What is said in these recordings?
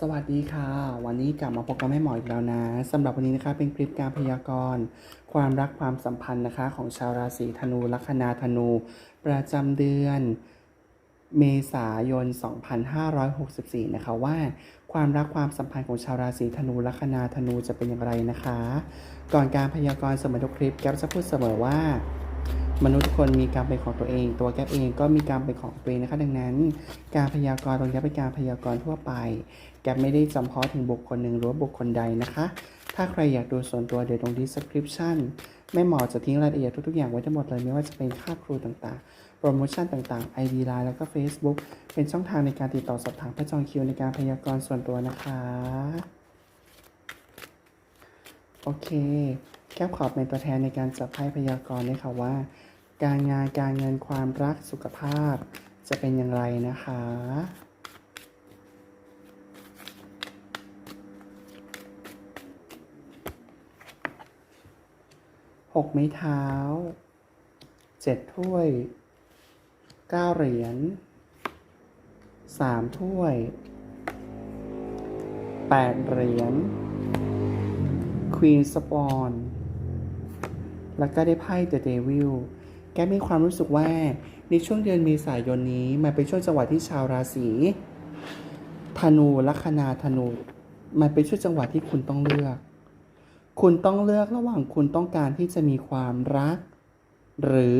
สวัสดีค่ะ วันนี้กลับมาพบกับแม่หมออีกแล้วนะสำหรับวันนี้นะคะเป็นคลิปการพยากรณ์ ความรักความสัมพันธ์นะคะ ของชาวราศีธนูลัคนาธนู ประจำเดือน เมษายน 2564 นะคะว่าความรักความสัมพันธ์ของชาวราศีธนูลัคนาธนูจะเป็นอย่างไรนะคะ ก่อนการพยากรณ์สมอทุกคลิปแก๊ปจะพูดเสมอว่ามนุษย์ทุกคนมีการเป็นของตัวเอง ตัวแก๊ปเองก็มีการเป็นของตัวเองนะคะ ดังนั้น การพยากรณ์ตรงนี้เป็นการพยากรณ์ทั่วไป แกไม่ได้จำเพาะถึงบุคคลหนึ่งหรือว่าบุคคลใดนะคะ ถ้าใครอยากดูส่วนตัวเดี๋ยวตรง description แม่หมอจะทิ้งรายละเอียดทุกๆอย่างไว้ทั้งหมดเลยไม่ว่าจะเป็นค่าครูต่างๆ โปรโมชั่นต่างๆ ID Line แล้วก็ Facebook เป็นช่องทางในการติดต่อสอบถามเพื่อจองคิวในการพยากรณ์ส่วนตัวนะคะ โอเค แก้วขอเป็นตัวแทนในการจับไพ่พยากรณ์ด้วยค่ะว่า การงานการเงินความรักสุขภาพจะเป็นอย่างไรนะคะ หกไม้เท้าเจ็ดถ้วยเก้าเหรียญสามถ้วยแปดเหรียญควีนสปอนแล้วก็ได้ไพ่เดอะเดวิลแกมีความรู้สึกว่าในช่วงเดือนเมษายนนี้ มันเป็นช่วงจังหวะที่ชาวราศีธนูลัคนาธนู มันเป็นช่วงจังหวะที่คุณต้องเลือก คุณต้องเลือกระหว่างคุณต้องการที่จะมีความรัก หรือ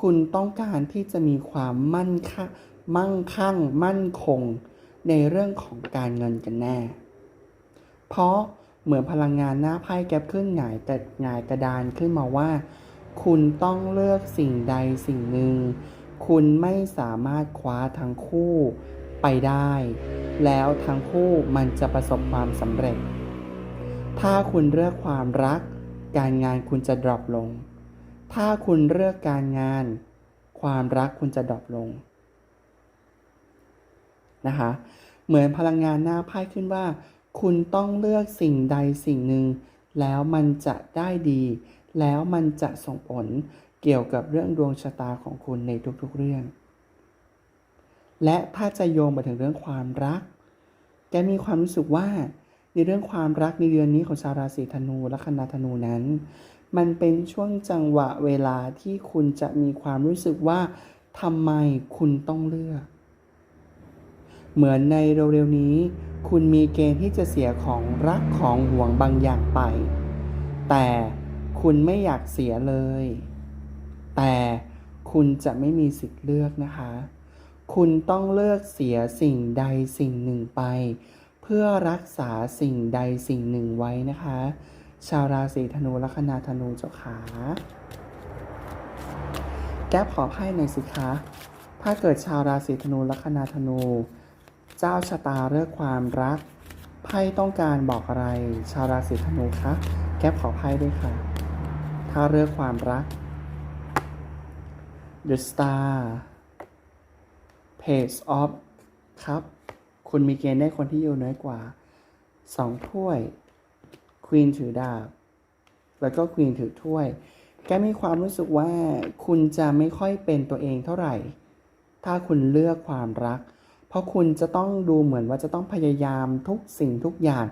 คุณต้องการที่จะมีความมั่นคงมั่งคั่ง มั่นคง ในเรื่องของการเงินกันแน่ เพราะเหมือนพลังงานหน้าไพ่แก๊ปขึ้นหงายแต่หงายกระดานขึ้นมาว่า คุณต้องเลือกสิ่งใดสิ่งหนึ่ง คุณไม่สามารถคว้าทั้งคู่ไปได้ แล้วทั้งคู่มันจะประสบความสำเร็จ ถ้าคุณเลือกความรัก การงานคุณจะดรอปลง ถ้าคุณเลือกการงาน ความรักคุณจะดรอปลงนะคะ เหมือนพลังงานหน้าไพ่ขึ้นว่า คุณต้องเลือกสิ่งใดสิ่งหนึ่ง แล้วมันจะได้ดี แล้วมันจะส่งผลเกี่ยวกับเรื่องดวงชะตาของคุณในทุกๆเรื่อง และถ้าจะโยงมาถึงเรื่องความรัก แกมีความรู้สึกว่า ในเรื่องความรักในเดือนนี้ของชาวราศีธนูและคณะธนูนั้น มันเป็นช่วงจังหวะเวลาที่คุณจะมีความรู้สึกว่าทำไมคุณต้องเลือก เหมือนในเร็วๆนี้ คุณมีเกณฑ์ที่จะเสียของรักของห่วงบางอย่างไป แต่คุณไม่อยากเสียเลย แต่คุณจะไม่มีสิทธิ์เลือกนะคะ คุณต้องเลือกเสียสิ่งใดสิ่งหนึ่งไป พื่อรักษาสิ่งใดสิ่งหนึ่งไว้นะคะ ชาวราศีธนูลัคนาธนูเจ้าขา แก้ขอไพ่หน่อยสิคะ ถ้าเกิดชาวราศีธนูลัคนาธนู เจ้าชะตาเลือกความรัก ไพ่ต้องการบอกอะไร ชาวราศีธนูคะ แก้ขอไพ่ด้วยค่ะ ถ้าเลือกความรัก The Star Page of ครับ คุณมีเกณฑ์ได้คนที่อยู่น้อยกว่าสองถ้วยควีนถือดาบ แล้วก็ควีนถือถ้วย แกมีความรู้สึกว่าคุณจะไม่ค่อยเป็นตัวเองเท่าไหร่ ถ้าคุณเลือกความรัก เพราะคุณจะต้องดูเหมือนว่าจะต้องพยายามทุกสิ่งทุกอย่าง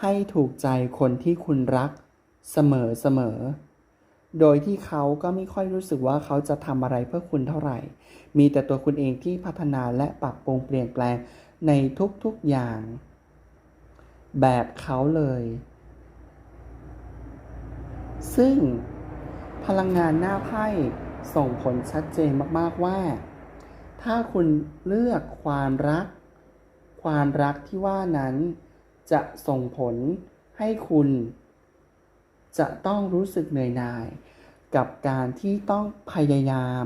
ให้ถูกใจคนที่คุณรักเสมอเสมอ โดยที่เขาก็ไม่ค่อยรู้สึกว่าเขาจะทำอะไรเพื่อคุณเท่าไหร่ มีแต่ตัวคุณเองที่พัฒนาและปรับปรุงเปลี่ยนแปลง ในทุกๆอย่าง แบบเขาเลย ซึ่งพลังงานหน้าไพ่ส่งผลชัดเจนมากๆว่า ถ้าคุณเลือกความรัก ความรักที่ว่านั้น จะส่งผลให้คุณ จะต้องรู้สึกเหนื่อยหน่าย กับการที่ต้องพยายาม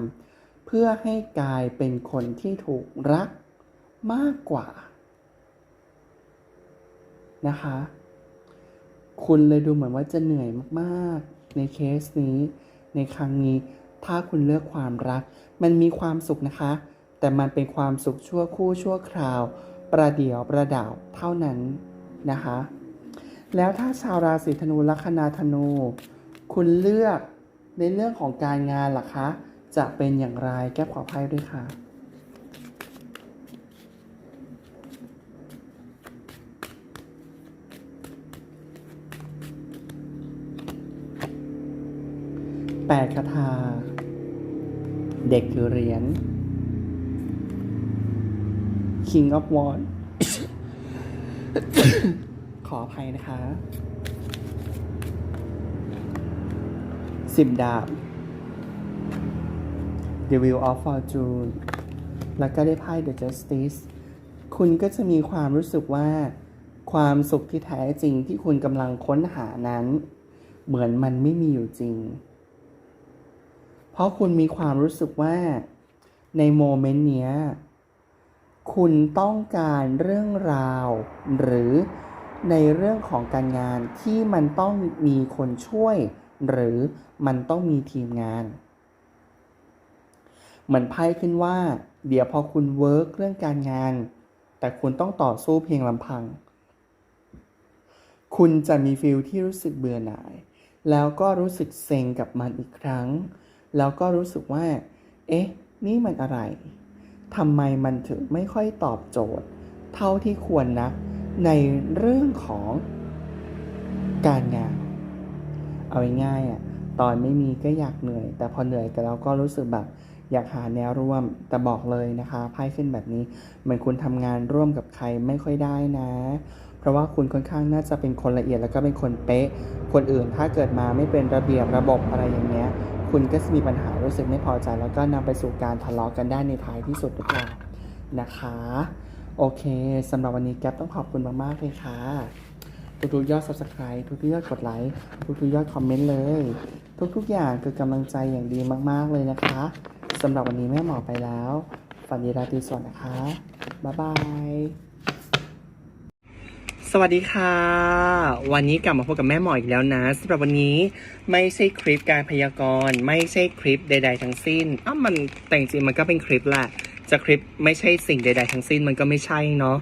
เพื่อให้กลายเป็นคนที่ถูกรัก มากกว่า นะคะ คุณเลยดูเหมือนว่าจะเหนื่อยมากๆ ในเคสนี้ ในครั้งนี้ ถ้าคุณเลือกความรัก มันมีความสุขนะคะ แต่มันเป็นความสุขชั่วคู่ชั่วคราว ประเดี๋ยวประดาวเท่านั้นนะคะ แล้วถ้าชาวราศีธนูลัคนาธนู คุณเลือกในเรื่องของการงานล่ะคะ จะเป็นอย่างไรแก้ขอไพ่ด้วยค่ะ แปดคาถา เด็กคือเหรียญ King of Wands ขออภัยนะคะ สิบดาบ The Wheel of Fortune แล้วก็ได้ไพ่ The Justice คุณก็จะมีความรู้สึกว่า ความสุขที่แท้จริงที่คุณกำลังค้นหานั้น เหมือนมันไม่มีอยู่จริง ราะคุณมีความรู้สึกว่าในโมเมนต์เนี้ย คุณต้องการเรื่องราว หรือในเรื่องของการงานที่มันต้องมีคนช่วย หรือมันต้องมีทีมงาน เหมือนไพ่ขึ้นว่า เดี๋ยวพอคุณเวิร์กเรื่องการงาน แต่คุณต้องต่อสู้เพียงลำพัง คุณจะมีฟิลที่รู้สึกเบื่อหน่าย แล้วก็รู้สึกเซ็งกับมันอีกครั้ง แล้วก็รู้สึกว่า เอ๊ะ นี่มันอะไรทำไมมันถึงไม่ค่อยตอบโจทย์ เท่าที่ควรนะในเรื่องของการงาน เอาง่ายๆอะตอนไม่มีก็อยากเหนื่อย แต่พอเหนื่อยก็เราก็รู้สึกแบบอยากหาแนวร่วม แต่บอกเลยนะคะไพ่ขึ้นแบบนี้เหมือนคุณทำงานร่วมกับใครไม่ค่อยได้นะ เพราะว่าคุณค่อนข้างน่าจะเป็นคนละเอียดแล้วก็เป็นคนเป๊ะ คนอื่นถ้าเกิดมาไม่เป็นระเบียบระบบอะไรอย่างเงี้ย คุณก็จะมีปัญหารู้สึกไม่พอใจ แล้วก็นำไปสู่การทะเลาะกันได้ในท้ายที่สุดหรือเปล่านะคะ โอเคสำหรับวันนี้แก๊ปต้องขอบคุณมากๆเลยค่ะทุกๆยอด subscribe ทุกๆยอดกดไลค์ทุกๆยอดคอมเมนต์เลย ทุกๆอย่างคือกำลังใจอย่างดีมากๆเลยนะคะสำหรับวันนี้แม่หมอไปแล้ว ฝันดีราตรีสวัสดิ์นะคะ บ๊ายบาย สวัสดีค่ะ วันนี้กลับมาพบกับแม่หมออีกแล้วนะสำหรับวันนี้ไม่ใช่คลิปการพยากรณ์ ไม่ใช่คลิปใด ๆ ทั้งสิ้นอ้าวมันแต่จริงมันก็เป็นคลิปแหละจะคลิปไม่ใช่สิ่งใด ๆ ทั้งสิ้นมันก็ไม่ใช่เนาะ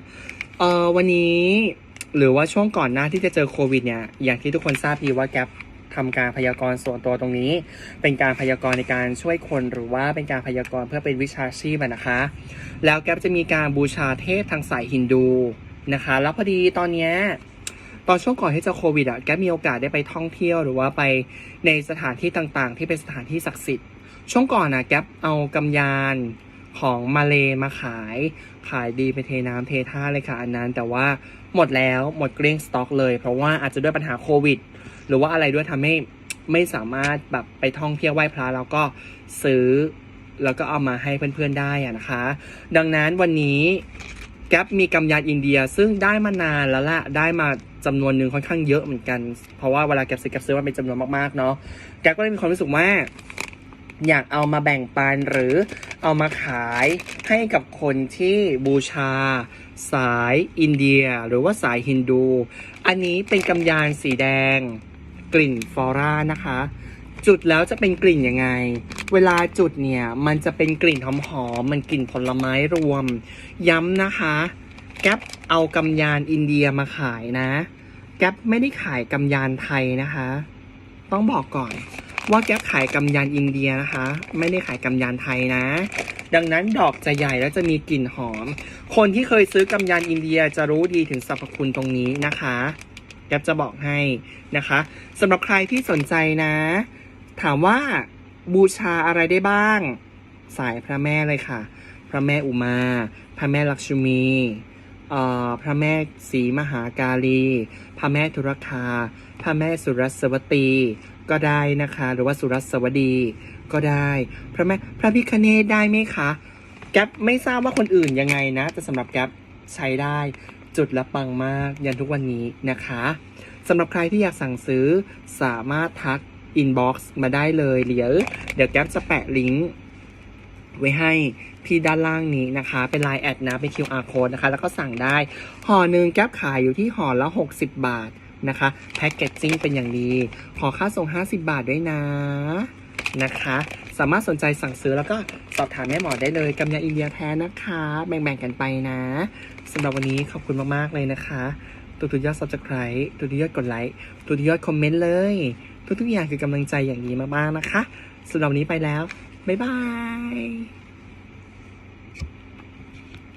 เออวันนี้หรือว่าช่วงก่อนหน้าที่จะเจอโควิดเนี่ยอย่างที่ทุกคนทราบดีว่าแกปทำการพยากรณ์ส่วนตัวตรงนี้ เป็นการพยากรณ์ในการช่วยคนหรือว่าเป็นการพยากรณ์เพื่อเป็นวิชาชีพนะคะ แล้วแกจะมีการบูชาเทพทางสายฮินดู นะคะ แล้วพอดีตอนเนี้ยตอนช่วงก่อนที่จะโควิดอะแกมีโอกาสได้ไปท่องเที่ยวหรือว่าไปในสถานที่ต่างๆ ที่เป็นสถานที่ศักดิ์สิทธิ์ ช่วงก่อนอะแกเอากำยานของมาเลมาขาย ขายดีไปเทน้ำเทท่าเลยค่ะอันนั้น แต่ว่าหมดแล้วหมดเกลี้ยงสต็อกเลย เพราะว่าอาจจะด้วยปัญหาโควิด หรือว่าอะไรด้วยทำให้ไม่สามารถแบบไปท่องเที่ยวไหว้พระแล้วก็ซื้อแล้วก็เอามาให้เพื่อนๆได้อะนะคะ ดังนั้นวันนี้ แก๊ปมีกำยานอินเดียซึ่งได้มานานแล้วละได้มาจำนวนหนึ่งค่อนข้างเยอะเหมือนกัน เพราะว่าเวลาแก๊ปซื้อแก๊ปซื้อมาเป็นจำนวนมากๆเนาะแก๊ปก็เลยมีความรู้สึกว่าอยากเอามาแบ่งปันหรือเอามาขายให้กับคนที่บูชา สายอินเดีย หรือว่าสายฮินดู อันนี้เป็นกำยานสีแดง กลิ่นฟลอร่านะคะ จุดแล้วจะเป็นกลิ่นยังไง เวลาจุดเนี่ย มันจะเป็นกลิ่นหอมๆมันกลิ่นผลไม้รวม ย้ำนะคะ แก๊ปเอากำยานอินเดียมาขายนะ แก๊ปไม่ได้ขายกำยานไทยนะคะ ต้องบอกก่อนว่าแก๊ปขายกำยานอินเดียนะคะ ไม่ได้ขายกำยานไทยนะ ดังนั้นดอกจะใหญ่แล้วจะมีกลิ่นหอม คนที่เคยซื้อกำยานอินเดียจะรู้ดีถึงสรรพคุณตรงนี้นะคะแก๊ปจะบอกให้นะคะสำหรับใครที่สนใจนะ ถามว่าบูชาอะไรได้บ้าง สายพระแม่เลยค่ะ พระแม่อุมา พระแม่ลักษมีเอ่อพระแม่ศรีมหากาลีพระแม่ธุรคา พระแม่สุรสวตี ก็ได้นะคะ หรือว่าสุรสวดี ก็ได้ พระแม่พระพิคเนตได้ไหมคะ แก๊ปไม่ทราบว่าคนอื่นยังไงนะ แต่สำหรับแก๊ปใช้ได้จุดละปังมากยันทุกวันนี้นะคะสำหรับใครที่อยากสั่งซื้อสามารถทัก อินบ็อกซ์มาได้เลยเดี๋ยวเดี๋ยวแก๊ปจะแปะลิงก์ไว้ให้ที่ด้านล่างนี้นะคะ เป็น Line แอดนะ เป็น QR code นะคะ แล้วก็สั่งได้ ห่อหนึ่งแก๊ปขายอยู่ที่ห่อละ 60 บาทนะคะแพ็กเกจจิ้งเป็นอย่างดีขอค่าส่ง 50 บาทด้วยนะนะคะ สามารถสนใจสั่งซื้อแล้วก็สอบถามแม่หมอได้เลยกำยาอินเดียแท้นะคะ แบ่งๆกันไปนะสำหรับวันนี้ขอบคุณมากๆเลยนะคะทุกๆยอด subscribe ทุกๆยอดกดไลค์ทุกๆยอดคอมเมนต์เลย ทุกๆอย่างคือกำลังใจอย่างดีมากๆนะคะสำหรับนนี้ไปแล้ว บ๊ายบาย